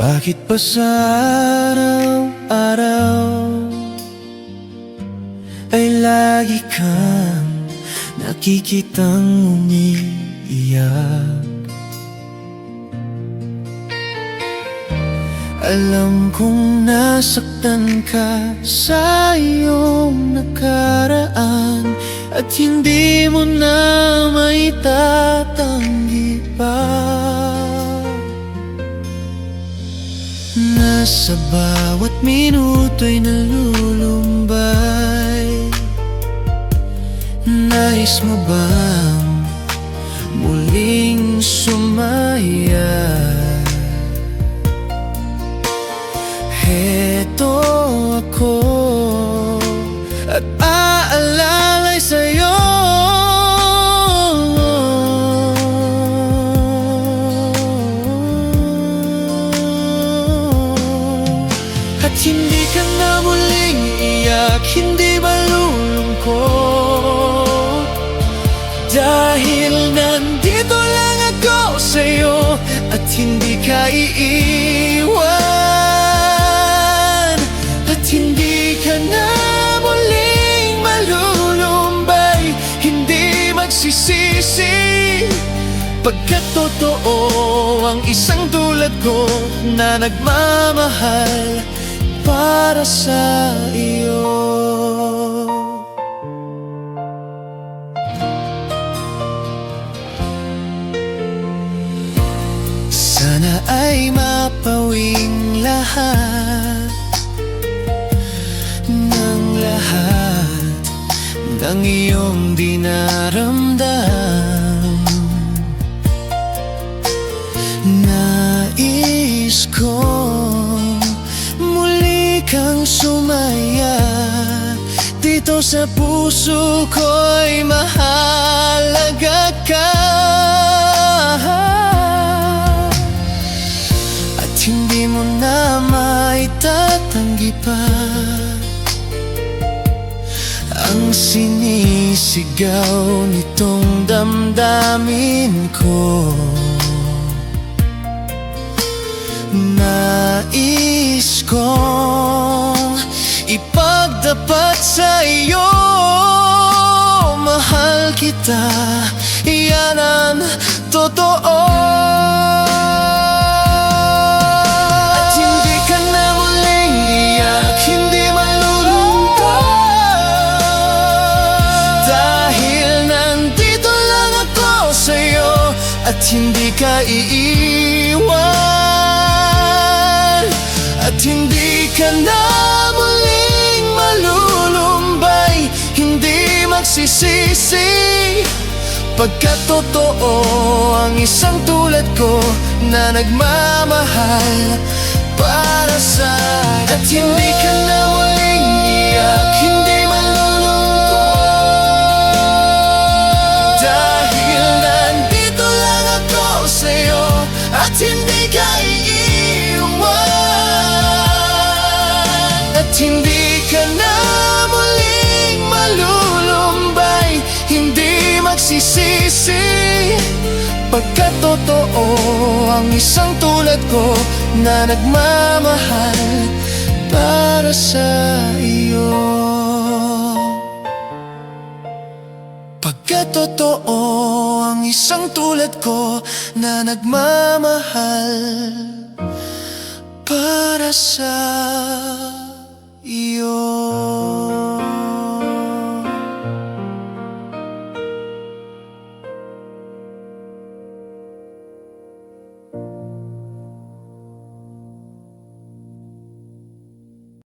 Bakit pa sa araw-araw Ay lagi kang nakikitang umiiyak? Alam kong nasaktan ka sa iyong nakaraan At hindi mo na maitatanggi pa Nasa bawat minuto'y nalulumbay Nais mo bang muling sumaya? Heto ako at aalalay At hindi ka na muling iyak, hindi malulungkot. Dahil nandito lang ako sa'yo at hindi ka iiwan. At hindi ka na muling malulumbay Hindi magsisisi. Pagkat totoo ang isang tulad ko na nagmamahal para sa iyo. Sana ay mapawing lahat Ng lahat Ng iyong dinaramdam sumaya. Dito sa puso ko'y mahalaga ka. At hindi mo na maitatanggi pa Ang sinisigaw nitong damdamin ko. Nais kong ipagdapat sa iyo. Mahal kita, yan ang totoo. At hindi ka na muling Dahil nandito lang ako sa'yo At hindi iiwan. At hindi ka na Hindi magsisisi Pagkat totoo ang isang tulad ko Na nagmamahal para sa At hindi Pagkat totoo ang isang tulad ko Na nagmamahal para sa iyo. Pagkat totoo ang isang tulad ko Na nagmamahal para sa iyo